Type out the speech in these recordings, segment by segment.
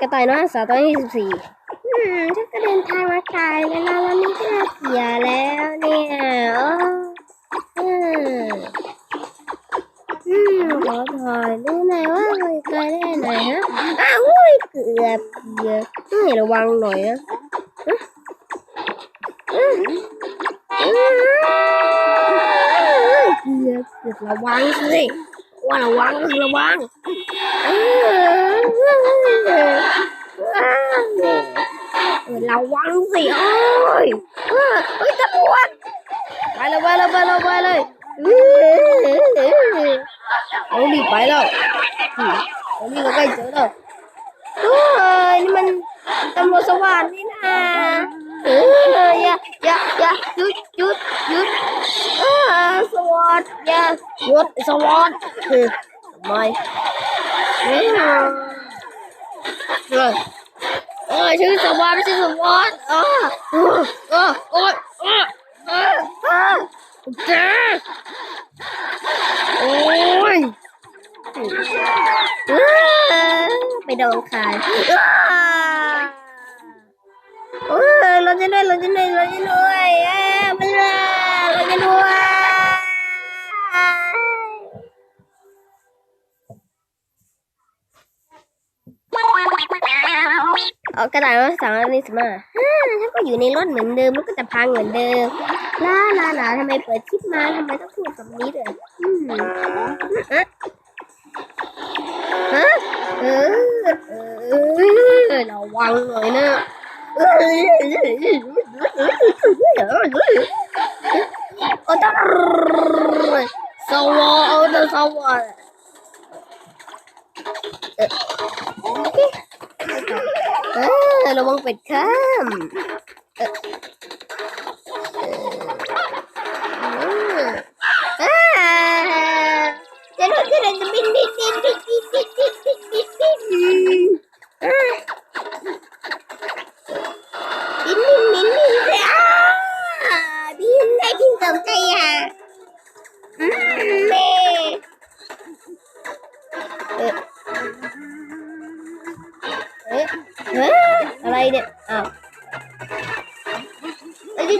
กระต่ายน้อยสาวตัวที่สิบสี่อืมฉันก็เดินทางมาไกลแล้วนะวันนี้ก็เสียแล้วเนี่ยโอ้อืมอืมขอถอยดูหน่อยว่าไปไกลได้ไหนฮะอ้าวอุ้ยเกือบเกือบต้องให้ระวังหน่อยนะฮะอืมอืมเกือบเกือบระวังสิว่าระวังก็คือระวัง người lâu quá luôn gì ơi ơi thật quá bay lên bay lên bay lên bay lên. Ôi đi bay lên ôi đi có cây chớ đâu đúng rồi nhưng mình tâm vào sâu hoàn đi nè. Dạ dạ dạ. Chút chút chút. So what yeah what so what mày ชื่อสวัสดิ์ไม่ใช่สวัสดิ์เออเออเออโอ๊ยเออเออเออเจ๊โอ้ยเออไปโดนใครเออเออเราจะด้วยเราจะด้วยเราจะด้วยเออไปเลยเราจะด้วย เอากระดาษมาสั่งอะไรสิมาฮ่าฉันก็อยู่ในรถเหมือนเดิมมันก็จะพังเหมือนเดิมลาลาลาทำไมเปิดคลิปมาทำไมต้องพูดแบบนี้เลยอืมฮะฮะเออเออระวังหน่อยนะเออโอ้ตาสวอโอ้ตสวอเอ อระวังเป็ดข้ามเออเออจะรู้จะรู้จะบินบินบินบิ മൂവായിരം ആ. ഒരു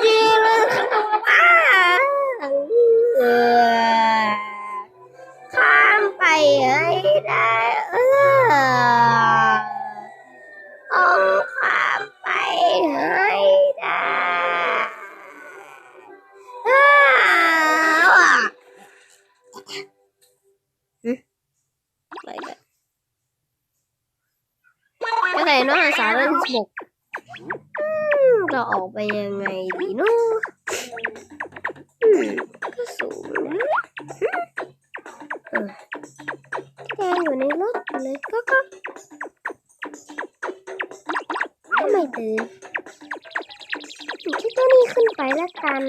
เราออกไปยังไงดีเนาะก็สูงนะแกอยู่ในรถเลยก็ก็ทำไมตื่นคิดตัวนี้ขึ้นไปแล้วกัน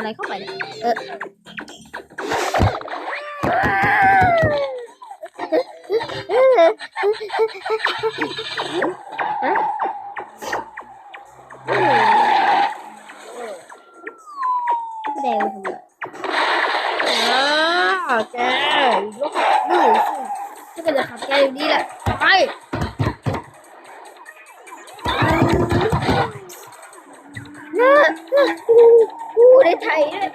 อะไรเข้าไปเนี่ยเออแดงทำไมอ้าวแกลูกลูกสิไม่เป็นไรครับแกอยู่ดีแหละไปเนี่ย bố để thầy đấy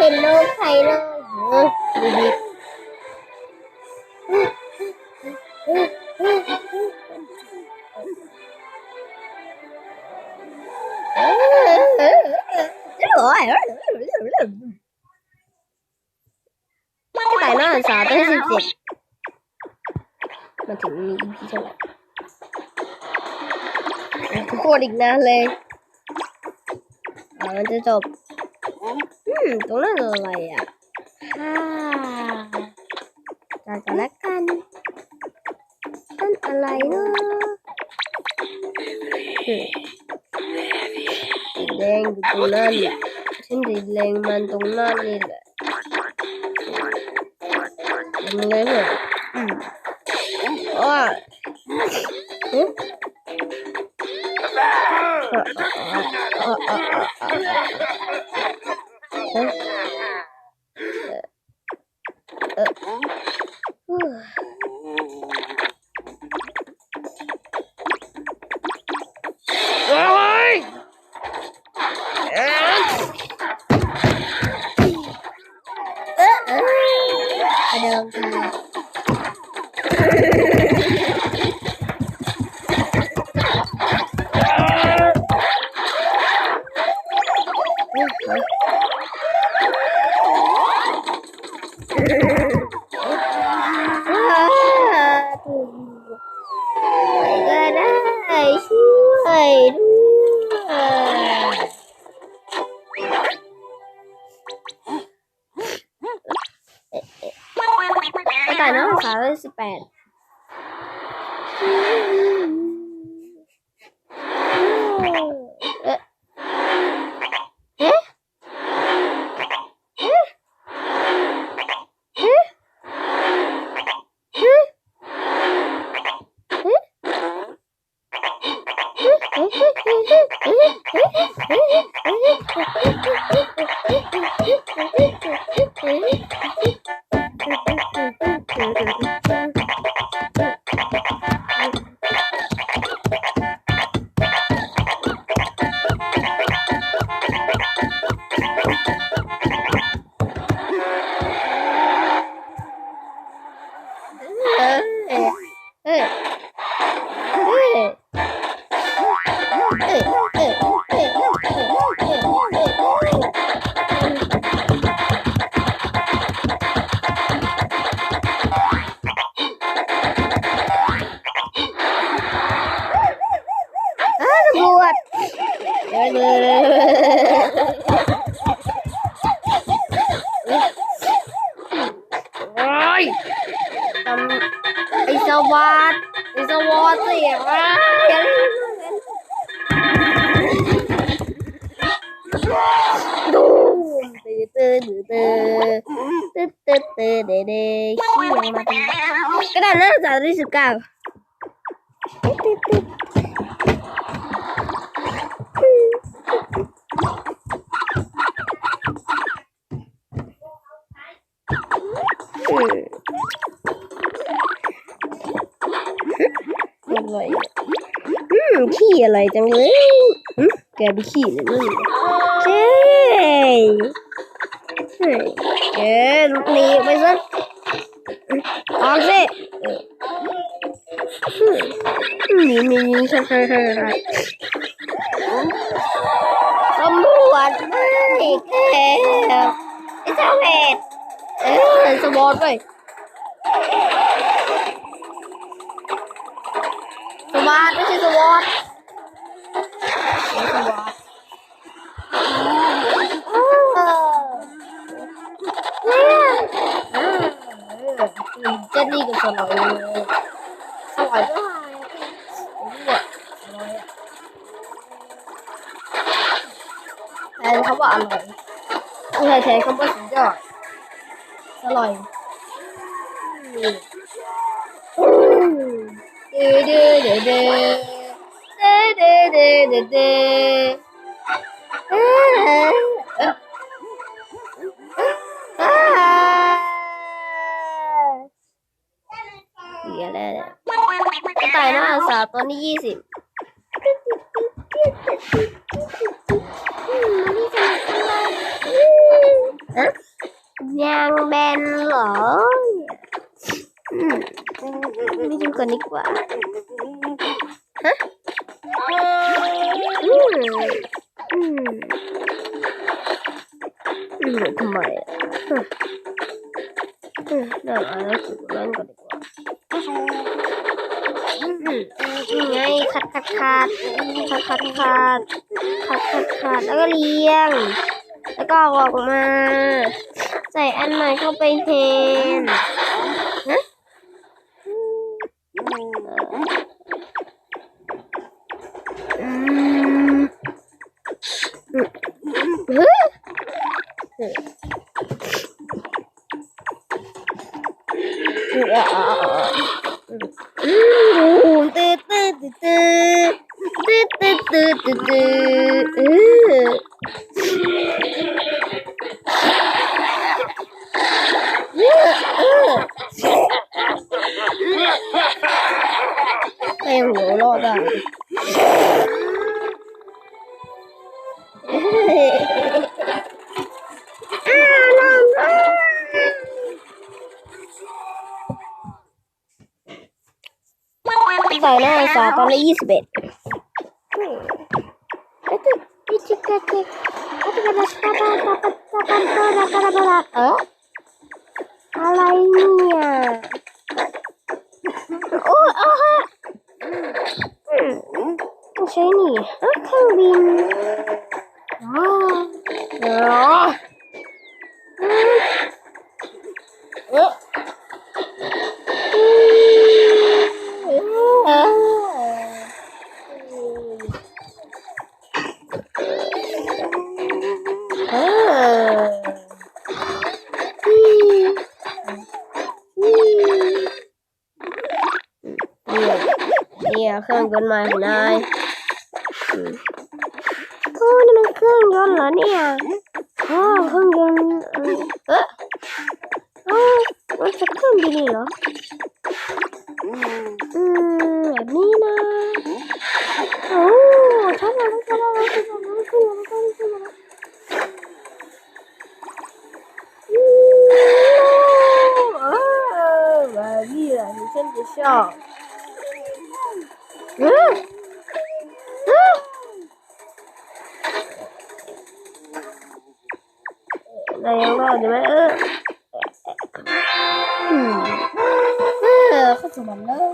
hello thầy đâu? Cái bài nó là sao tới gì mà chỉ nghĩ cho lại. ท่าไหร่ทุกคนอีกนานเลยมันจะจบ อืม ตรงนั้นอะไรอะฮ่าจัดกันแล้วกันนั่นอะไรเนาะสีแดงอยู่ตรงนั้นฉันสีแดงมันตรงนั้นนี่แหละมึงเลยเหรออืมอ้อ I don't know. Oh. ตื่นตื่นตื่นเดเดขี้ยังมาตีกระดาษหน้าสามที่สิบเก้าอะไรอืมขี้อะไรจังเลยแกไปขี้เลยนี่เจ๊ เออหนีไปซะออกสิหนีหนีหนีใช่ใช่ใช่ใช่ตำรวจไม่แก่ไอ้เจ้าเห็ดเออสมอดไปสมาร์ทไม่ใช่สวอตสวอต แทนเขาว่าอร่อยไม่ใช่แทนเขาว่าสุดยอดอร่อย ตัวนี้ยี่สิบยางแบนหรอมไม่ดูกันดีกว่า ฮะอืมอืมอืมทำไมอืมอืมเดี๋ยวอ่านหนังสือเล่นก่อน ขาดขาดขาดขาดขาดขาดขาดแล้วก็เลี้ยง แล้วก็ออกมา ใส่อันใหม่เข้าไปแทนนะ ดืดเออไอ้หัวรอดอะใส่หน้าสาวตอนละยี่สิบเอ็ด Alainnya. เครื่องยนต์ใหม่ของนายโอ้นี่มันเครื่องยนต์เหรอเนี่ยอ๋อเครื่องยนต์เออเออมันจะเครื่องบินเหรออืมแบบนี้นะโอ้ฉันมาแล้วฉันมาแล้วฉันมาแล้วฉันมาแล้วฉันมาแล้วอืมเออแบบนี้แหละที่ฉันจะชอบ เออเอนายยังรอดอยู่ไหมเอออืมเออเข้าสมบัติเลย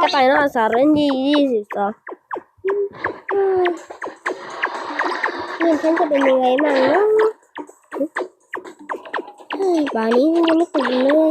กระต่ายนอนสารยี่ยี่สิบสองเพื่อนฉันจะเป็นยังไงมั่งเนาะป่านนี้ฉันยังไม่ตื่นเลย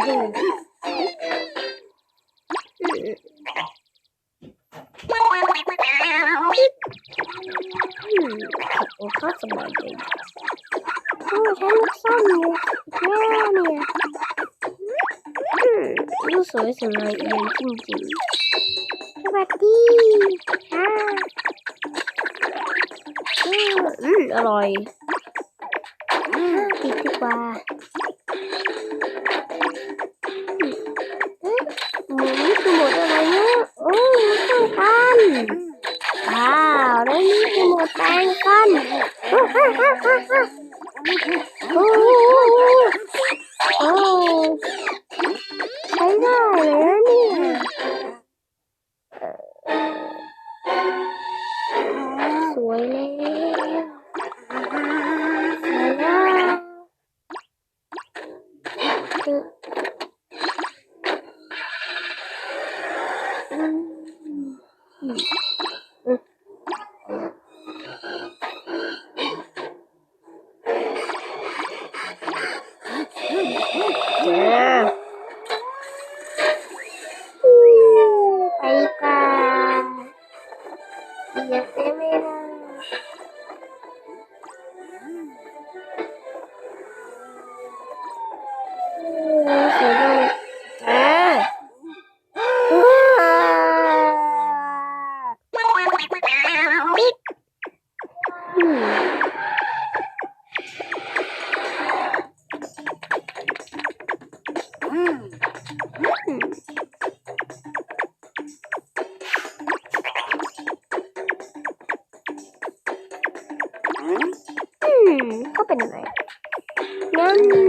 โอ้ข้าสบายใจโอ้ใช้ลูกซ่อมอยู่แย่เนี่ยลูกสวยสวยเอียงจริงๆสวัสดีค่ะอือืมอร่อย Yarın yumurtan kan. Oo. Oo. Helal. มก็เป็น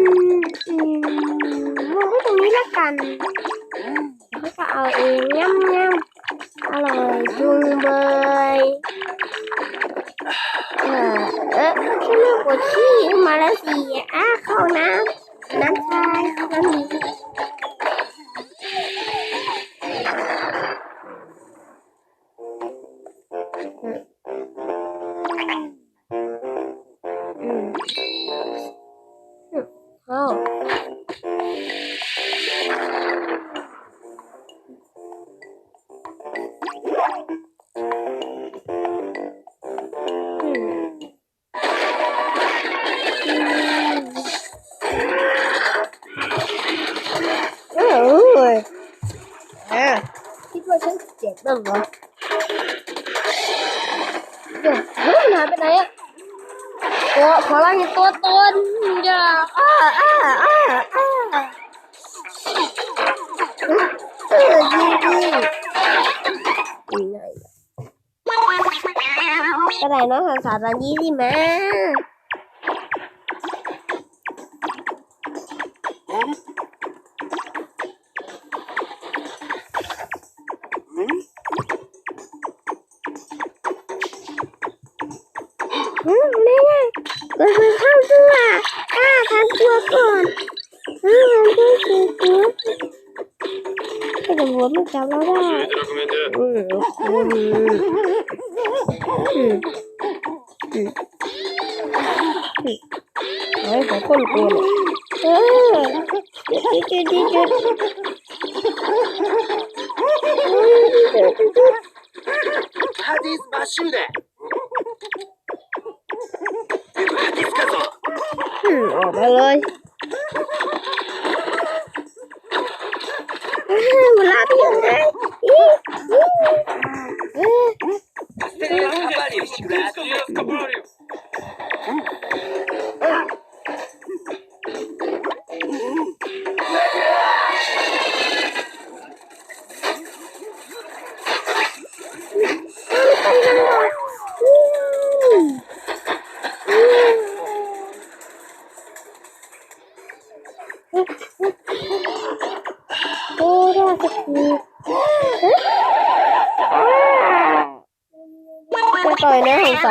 เข้าอืมเอ้ยอะคิดว่าฉันเจ็บบ้างเหรอเดี๋ยวเฮ้ยมันหายไปไหนอะตัวพลังอีกตัวตนอย่า อ้าอ้าอ้าอ้าเออยิงยิงยังไงก็ได้นาะภาษาตอนนี้สิแม่ 邪魔だ。うん、怒る。うん。うん。あれ、怒るな。うん。ちょちょちょちょ。い。我来咦咦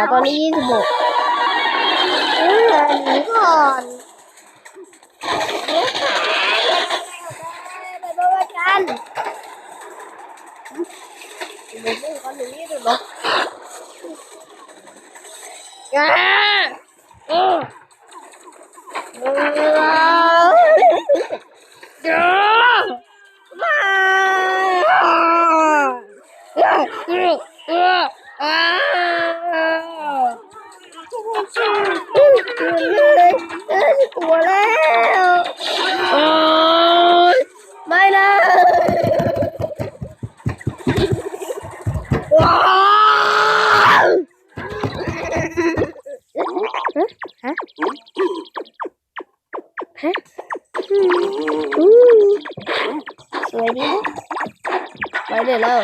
วตอนนี้ยี่สิบหกเออหนีก่อนไปบ้านกันเดี๋ยวมึงคนหนึ่งนี่ดูหรออ่าเออเออเดี๋ยวมาเออเออเออ อ่าเออเลยเออกลัวแล้วโอ้ยไม่นะว้าวฮะฮะอืมอืมสวยดีนะไปเดี๋ยวแล้ว